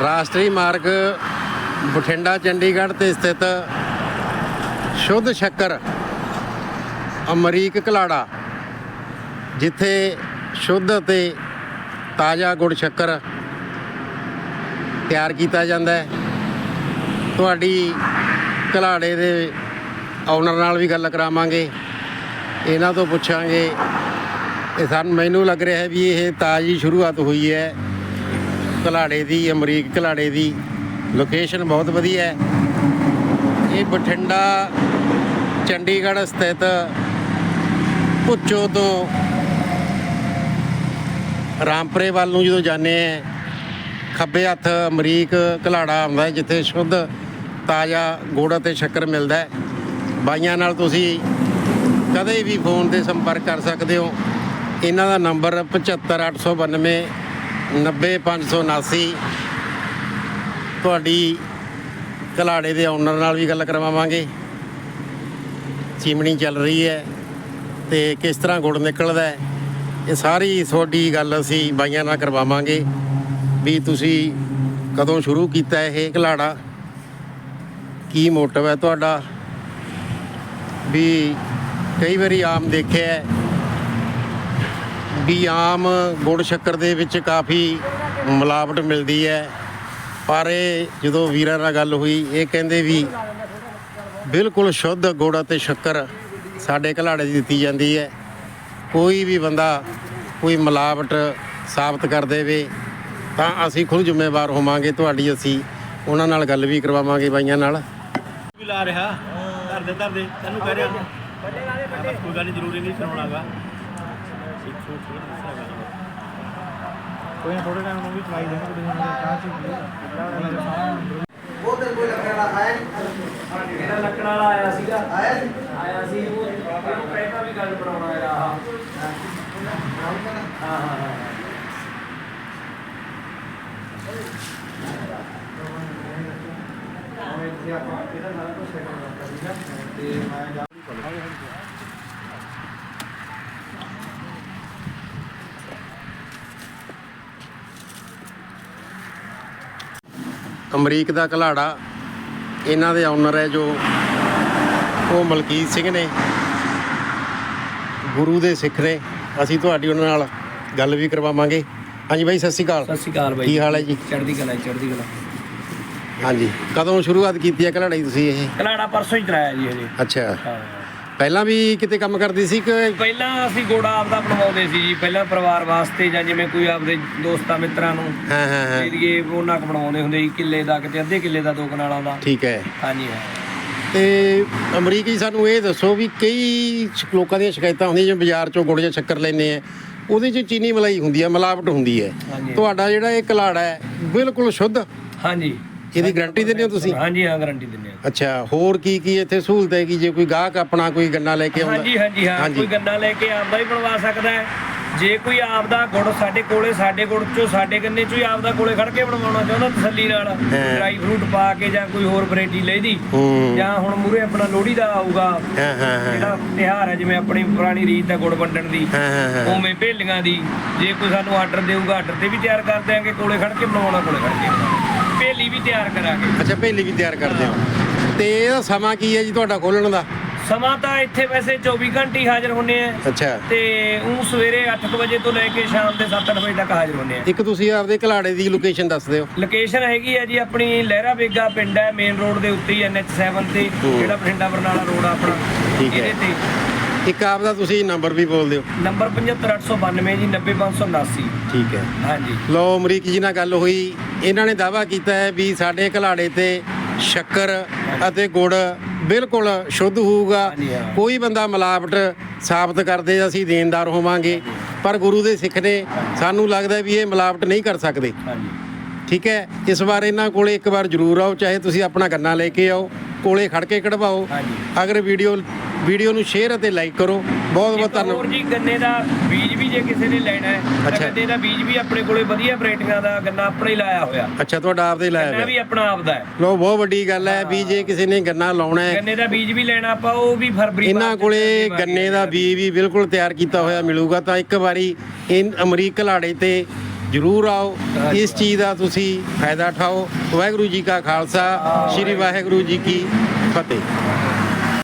ਰਾਸ਼ਟਰੀ ਮਾਰਗ ਬਠਿੰਡਾ, ਚੰਡੀਗੜ੍ਹ ਤੇ ਸਥਿਤ ਸ਼ੁੱਧ ਸ਼ੱਕਰ ਅਮਰੀਕ ਕਲਾੜਾ ਜਿੱਥੇ ਸ਼ੁੱਧ ਅਤੇ ਤਾਜ਼ਾ ਗੁੜ ਸ਼ੱਕਰ ਤਿਆਰ ਕੀਤਾ ਜਾਂਦਾ ਹੈ। ਤੁਹਾਡੀ ਕਲਾੜੇ ਦੇ ਓਨਰ ਨਾਲ ਵੀ ਗੱਲ ਕਰਾਵਾਂਗੇ। ਇਹਨਾਂ ਤੋਂ ਪੁੱਛਾਂਗੇ। ਇਹ ਸਾਨੂੰ, ਮੈਨੂੰ ਲੱਗ ਰਿਹਾ ਵੀ ਇਹ ਤਾਜ਼ੀ ਸ਼ੁਰੂਆਤ ਹੋਈ ਹੈ। ਕਲਾੜੇ ਦੀ, ਅਮਰੀਕ ਕਲਾੜੇ ਦੀ ਲੋਕੇਸ਼ਨ ਬਹੁਤ ਵਧੀਆ ਹੈ। ਇਹ ਬਠਿੰਡਾ, ਚੰਡੀਗੜ੍ਹ ਸਥਿਤ ਭੁੱਚੋ ਤੋਂ ਰਾਮਪਰੇ ਵੱਲ ਨੂੰ ਜਦੋਂ ਜਾਂਦੇ ਆ ਖੱਬੇ ਹੱਥ ਅਮਰੀਕ ਕਲਾੜਾ ਆਉਂਦਾ ਜਿੱਥੇ ਸ਼ੁੱਧ ਤਾਜ਼ਾ ਗੁੜ ਅਤੇ ਸ਼ੱਕਰ ਮਿਲਦਾ ਹੈ। ਬਾਈਆਂ ਨਾਲ ਤੁਸੀਂ ਕਦੇ ਵੀ ਫੋਨ ਤੇ ਸੰਪਰਕ ਕਰ ਸਕਦੇ ਹੋ। ਇਹਨਾਂ ਦਾ ਨੰਬਰ 75892 90579 ਤੁਹਾਡੀ ਕਲਾੜੇ ਦੇ ਓਨਰ ਨਾਲ ਵੀ ਗੱਲ ਕਰਵਾਵਾਂਗੇ। ਚਿਮਣੀ ਚੱਲ ਰਹੀ ਹੈ ਤੇ ਕਿਸ ਤਰ੍ਹਾਂ ਗੁੜ ਨਿਕਲਦਾ ਹੈ, ਇਹ ਸਾਰੀ ਤੁਹਾਡੀ ਗੱਲ ਅਸੀਂ ਬਾਈਆਂ ਨਾਲ ਕਰਵਾਵਾਂਗੇ। ਵੀ ਤੁਸੀਂ ਕਦੋਂ ਸ਼ੁਰੂ ਕੀਤਾ ਇਹ ਕਲਾੜਾ ਕੀ ਮੋਟਿਵ ਹੈ ਤੁਹਾਡਾ? ਵੀ ਕਈ ਵਾਰੀ ਆਮ ਦੇਖਿਆ ਵੀ ਆਮ ਗੁੜ ਸ਼ੱਕਰ ਦੇ ਵਿੱਚ ਕਾਫੀ ਮਿਲਾਵਟ ਮਿਲਦੀ ਹੈ। ਪਰ ਇਹ ਜਦੋਂ ਵੀਰਾਂ ਨਾਲ ਗੱਲ ਹੋਈ ਇਹ ਕਹਿੰਦੇ ਵੀ ਬਿਲਕੁਲ ਸ਼ੁੱਧ ਗੁੜ ਅਤੇ ਸ਼ੱਕਰ ਸਾਡੇ ਘਲਾੜੇ ਦੀ ਦਿੱਤੀ ਜਾਂਦੀ ਹੈ। ਕੋਈ ਵੀ ਬੰਦਾ ਕੋਈ ਮਿਲਾਵਟ ਸਾਬਤ ਕਰ ਦੇਵੇ ਤਾਂ ਅਸੀਂ ਖੁਦ ਜ਼ਿੰਮੇਵਾਰ ਹੋਵਾਂਗੇ। ਤੁਹਾਡੀ ਅਸੀਂ ਉਹਨਾਂ ਨਾਲ ਗੱਲ ਵੀ ਕਰਵਾਵਾਂਗੇ ਬਾਈਆਂ ਨਾਲ। ਵੀ ਲਾ ਰਿਹਾ। ਧਰਦੇ ਧਰਦੇ ਤੈਨੂੰ ਕਹਿ ਰਿਹਾ। ਕੋਈ ਗੱਲ ਜ਼ਰੂਰੀ ਨਹੀਂ ਸੁਣਾਉਣਾਗਾ। ਇੱਕ ਛੋਟ ਛੋਟ ਦੱਸਾਂਗਾ ਕੋਈ ਨਾ ਥੋੜੇ ਟਾਈਮ ਨੂੰ ਵੀ ਚਲਾਈ ਦੇਣਾ ਕੁੜੀ ਨੂੰ ਚਾਹ ਚੁੱਕੀ ਜਿਹੜਾ ਲੱਕੜ ਵਾਲਾ ਆਇਆ ਸੀਗਾ ਆਇਆ ਸੀ ਆਇਆ ਸੀ ਉਹ ਉਹਨੂੰ ਕਹਿਤਾ ਵੀ ਗੱਲ ਬਣਾਉਣਾ ਹੈ ਆਹ ਹਾਂ ਹਾਂ ਹਾਂ ਇੱਥੇ ਆਪਾਂ ਇਹਦਾ ਸਾਰਾ ਕੁਝ ਸੈਟ ਕਰਤਾ ਸੀਗਾ ਤੇ ਮੈਂ ਜਾ ਅਮਰੀਕ ਦਾ ਘਲਾੜਾ ਇਹਨਾਂ ਦੇ ਓਨਰ ਹੈ ਜੋ ਉਹ ਮਲਕੀਤ ਸਿੰਘ ਨੇ ਗੁਰੂ ਦੇ ਸਿੱਖ ਨੇ ਅਸੀਂ ਤੁਹਾਡੀ ਉਹਨਾਂ ਨਾਲ ਗੱਲ ਵੀ ਕਰਵਾਵਾਂਗੇ। ਹਾਂਜੀ ਬਾਈ ਸਤਿ ਸ਼੍ਰੀ ਅਕਾਲ। ਸਤਿ ਸ਼੍ਰੀ ਅਕਾਲ ਬਾਈ। ਕੀ ਹਾਲ ਹੈ ਜੀ? ਚੜ੍ਹਦੀ ਕਲਾ ਚੜ੍ਹਦੀ ਕਲਾ। ਹਾਂਜੀ। ਕਦੋਂ ਸ਼ੁਰੂਆਤ ਕੀਤੀ ਹੈ ਘਲਾੜੇ ਦੀ ਤੁਸੀਂ ਇਹ? ਕਲਾੜਾ ਪਰਸੋਂ ਹੀ ਚਲਾਇਆ ਜੀ ਹਜੇ। ਅੱਛਾ। ਹਾਂ। ਪਹਿਲਾਂ ਵੀ ਕਿਤੇ ਕੰਮ ਕਰਦੀ ਸੀ ਕਿ ਪਹਿਲਾਂ ਅਸੀਂ ਗੋੜਾ ਆਪਦਾ ਬਣਵਾਉਂਦੇ ਸੀ ਜੀ ਪਹਿਲਾਂ ਪਰਿਵਾਰ ਵਾਸਤੇ ਜਾਂ ਜਿਵੇਂ ਕੋਈ ਆਪਦੇ ਦੋਸਤਾਂ ਮਿੱਤਰਾਂ ਨੂੰ ਹਾਂ ਹਾਂ ਹਾਂ। ਏਰੀਏ ਉਹਨਾਂ ਕੁ ਬਣਵਾਉਂਦੇ ਹੁੰਦੇ ਸੀ ਕਿੱਲੇ ਦਾ ਕਿਤੇ ਅੱਧੇ ਕਿੱਲੇ ਦਾ ਦੋ ਕਨਾਲਾਂ ਦਾ। ਠੀਕ ਹੈ। ਹਾਂਜੀ ਹਾਂ। ਤੇ ਅਮਰੀਕ ਸਾਨੂੰ ਇਹ ਦੱਸੋ ਵੀ ਕਈ ਲੋਕਾਂ ਦੀਆਂ ਸ਼ਿਕਾਇਤਾਂ ਹੁੰਦੀਆਂ ਜਿਵੇਂ ਬਾਜ਼ਾਰ ਚੋਂ ਗੁੜ ਜਾਂ ਸ਼ੱਕਰ ਲੈਂਦੇ ਆ ਉਹਦੇ 'ਚ ਚੀਨੀ ਮਲਾਈ ਹੁੰਦੀ ਹੈ ਮਿਲਾਵਟ ਹੁੰਦੀ ਹੈ। ਹਾਂਜੀ। ਤੁਹਾਡਾ ਜਿਹੜਾ ਇਹ ਕਲਾੜਾ ਹੈ ਬਿਲਕੁਲ ਸ਼ੁੱਧ। ਹਾਂਜੀ। ਇਹਦੀ ਗਾਰੰਟੀ ਦਿੰਦੇ ਹੋ ਤੁਸੀਂ? ਹਾਂਜੀ ਹਾਂ ਗਾਰੰਟੀ ਦਿੰਦੇ ਹਾਂ। ਅੱਛਾ ਹੋਰ ਕੀ ਕੀ ਇੱਥੇ ਸਹੂਲਤ ਹੈ ਕਿ ਜੇ ਕੋਈ ਗਾਹਕ ਆਪਣਾ ਕੋਈ ਗੰਨਾ ਲੈ ਕੇ ਆਉਂਦਾ? ਹਾਂਜੀ ਹਾਂਜੀ ਹਾਂ। ਕੋਈ ਗੰਨਾ ਲੈ ਕੇ ਆਪਦਾ ਹੀ ਬਣਵਾ ਸਕਦਾ ਹੈ। ਜੇ ਕੋਈ ਆਪਦਾ ਗੁੜ ਸਾਡੇ ਕੋਲੇ ਸਾਡੇ ਗੁੜ ਚੋਂ ਸਾਡੇ ਗੰਨੇ ਚੋਂ ਹੀ ਆਪਦਾ ਕੋਲੇ ਖੜ ਕੇ ਬਣਵਾਉਣਾ ਚਾਹੁੰਦਾ ਤਸੱਲੀ ਨਾਲ ਡਰਾਈ ਫਰੂਟ ਪਾ ਕੇ ਜਾਂ ਕੋਈ ਹੋਰ ਵੈਰਾਈਟੀ ਲੈਦੀ ਜਾਂ ਹੁਣ ਮੂਰੇ ਆਪਣਾ ਲੋਹੜੀ ਦਾ ਆਊਗਾ। ਹਾਂ ਹਾਂ ਹਾਂ। ਜਿਹੜਾ ਤਿਉਹਾਰ ਹੈ ਜਿਵੇਂ ਆਪਣੀ ਪੁਰਾਣੀ ਰੀਤ ਹੈ ਗੁੜ ਵੰਡਣ ਦੀ ਹਾਂ ਹਾਂ ਹਾਂ। ਉਵੇਂ ਭੇਲੀਆਂ ਦੀ ਜੇ ਕੋਈ ਸਾਨੂੰ ਆਰਡਰ ਦੇਊਗਾ ਆਰਡਰ ਤੇ ਵੀ ਤਿਆਰ ਕਰ ਦਿਆਂਗੇ ਕੋਲੇ ਖੜ ਕੇ ਬਣਾਉਣਾ ਕੋਲੇ ਖੜ ਕੇ। ਭੇਲੀ ਵੀ ਤਿਆਰ ਕਰਾਂਗੇ। ਅੱਛਾ ਭੇਲੀ ਵੀ ਤਿਆਰ ਕਰਦੇ ਹੋ। ਤੇ ਇਹਦਾ ਸਮਾਂ ਕੀ ਹੈ ਜੀ ਤੁਹਾਡਾ ਖੋਲਣ ਦਾ? ਸਮਾਂ ਤਾਂ ਇੱਥੇ ਵੈਸੇ 24 ਘੰਟੇ ਹੀ ਹਾਜ਼ਰ ਹੁੰਨੇ ਆ। ਅੱਛਾ। ਤੇ ਉਹ ਸਵੇਰੇ 8 ਵਜੇ ਤੋਂ ਲੈ ਕੇ ਸ਼ਾਮ ਦੇ 7-8 ਵਜੇ ਤੱਕ ਹਾਜ਼ਰ ਹੁੰਨੇ ਆ। ਇੱਕ ਤੁਸੀਂ ਆਪਦੇ ਘਲਾੜੇ ਦੀ ਲੋਕੇਸ਼ਨ ਦੱਸ ਦਿਓ। ਲੋਕੇਸ਼ਨ ਹੈਗੀ ਹੈ ਜੀ ਆਪਣੀ ਲਹਿਰਾ ਬੇਗਾ ਪਿੰਡ ਹੈ ਮੇਨ ਰੋਡ ਦੇ ਉੱਤੇ ਹੀ NH7 ਤੇ। ਜਿਹੜਾ ਬਠਿੰਡਾ ਬਰਨਾਲਾ ਰੋਡ ਆ ਆਪਣਾ। ਠੀਕ ਹੈ। ਇਹਦੇ ਤੇ। ਇੱਕ ਆਪਦਾ ਤੁਸੀਂ ਨੰਬਰ ਵੀ ਬੋਲ ਦਿਓ। ਨੰਬਰ 75892 ਜੀ 90579 ਠੀਕ ਹੈ। ਹਾਂਜੀ। ਲੋ ਅਮਰੀਕ ਜੀ ਨਾਲ ਗੱਲ ਹੋਈ। ਇਹਨਾਂ ਨੇ ਦਾਵਾ ਕੀਤਾ ਹੈ ਵੀ ਸਾਡੇ ਘਲਾੜੇ ਤੇ ਸ਼ੱਕਰ ਅਤੇ ਗੁੜ ਬਿਲਕੁਲ ਸ਼ੁੱਧ ਹੋਊਗਾ। ਕੋਈ ਬੰਦਾ ਮਿਲਾਵਟ ਸਾਬਤ ਕਰਦੇ ਅਸੀਂ ਦੇਣਦਾਰ ਹੋਵਾਂਗੇ। ਪਰ ਗੁਰੂ ਦੇ ਸਿੱਖ ਨੇ ਸਾਨੂੰ ਲੱਗਦਾ ਵੀ ਇਹ ਮਿਲਾਵਟ ਨਹੀਂ ਕਰ ਸਕਦੇ। ਹਾਂਜੀ। ਠੀਕ ਹੈ? ਇਸ ਵਾਰ ਇਹਨਾਂ ਕੋਲੇ ਇੱਕ ਵਾਰ ਜ਼ਰੂਰ ਆਓ ਚਾਹੇ ਤੁਸੀਂ ਆਪਣਾ ਗੰਨਾ ਲੈ ਕੇ ਆਓ ਕੋਲੇ ਖੜ ਕੇ ਕਢਵਾਓ। ਅਗਰ ਵੀਡੀਓ ਵੀਡੀਓ ਨੂੰ ਸ਼ੇਅਰ ਅਤੇ ਲਾਈਕ ਕਰੋ। ਬਹੁਤ ਬਹੁਤ ਇੱਕ ਹੋਰ ਧੰਨਵਾਦ। ਜੀ ਗੰਨੇ ਦਾ ਬੀਜ ਵੀ ਜੇ ਕਿਸੇ ਨੇ ਲੈਣਾ ਹੈ ਤਾਂ। ਗੰਨੇ ਦਾ ਬੀਜ ਵੀ ਆਪਣੇ ਕੋਲੇ ਵਧੀਆ ਵੈਰਾਈਟੀਆਂ ਦਾ ਗੰਨਾ ਆਪਣਾ ਹੀ ਲਾਇਆ ਹੋਇਆ। ਅੱਛਾ ਤੁਹਾਡਾ ਆਪਦੇ ਲਾਇਆ ਗੰਨਾ ਵੀ ਹੋਇਆ ਆਪਣਾ ਆਪਦਾ ਹੈ। ਲੋ ਬਹੁਤ ਵੱਡੀ ਗੱਲ ਹੈ ਵੀ ਜੇ ਕਿਸੇ ਨੇ ਗੰਨਾ ਲਾਉਣਾ ਹੈ ਗੰਨੇ ਦਾ ਬੀਜ ਵੀ ਲੈਣਾ ਆਪਾਂ ਉਹ ਵੀ ਫਰਵਰੀ ਇਹਨਾਂ ਕੋਲੇ। ਗੰਨੇ ਦਾ ਬੀਜ ਵੀ ਬਿਲਕੁਲ ਤਿਆਰ ਕੀਤਾ ਹੋਇਆ ਮਿਲੂਗਾ। ਤਾਂ ਇੱਕ ਵਾਰੀ ਇਹ ਅਮਰੀਕ ਘਲਾੜੇ ਤੇ ਜਰੂਰ ਆਓ। ਇਸ ਚੀਜ਼ ਦਾ ਤੁਸੀਂ ਫਾਇਦਾ ਉਠਾਓ। ਵਾਹਿਗੁਰੂ ਜੀ ਕਾ ਖਾਲਸਾ ਸ੍ਰੀ ਵਾਹਿਗੁਰੂ ਜੀ ਕੀ ਫਤਿਹ।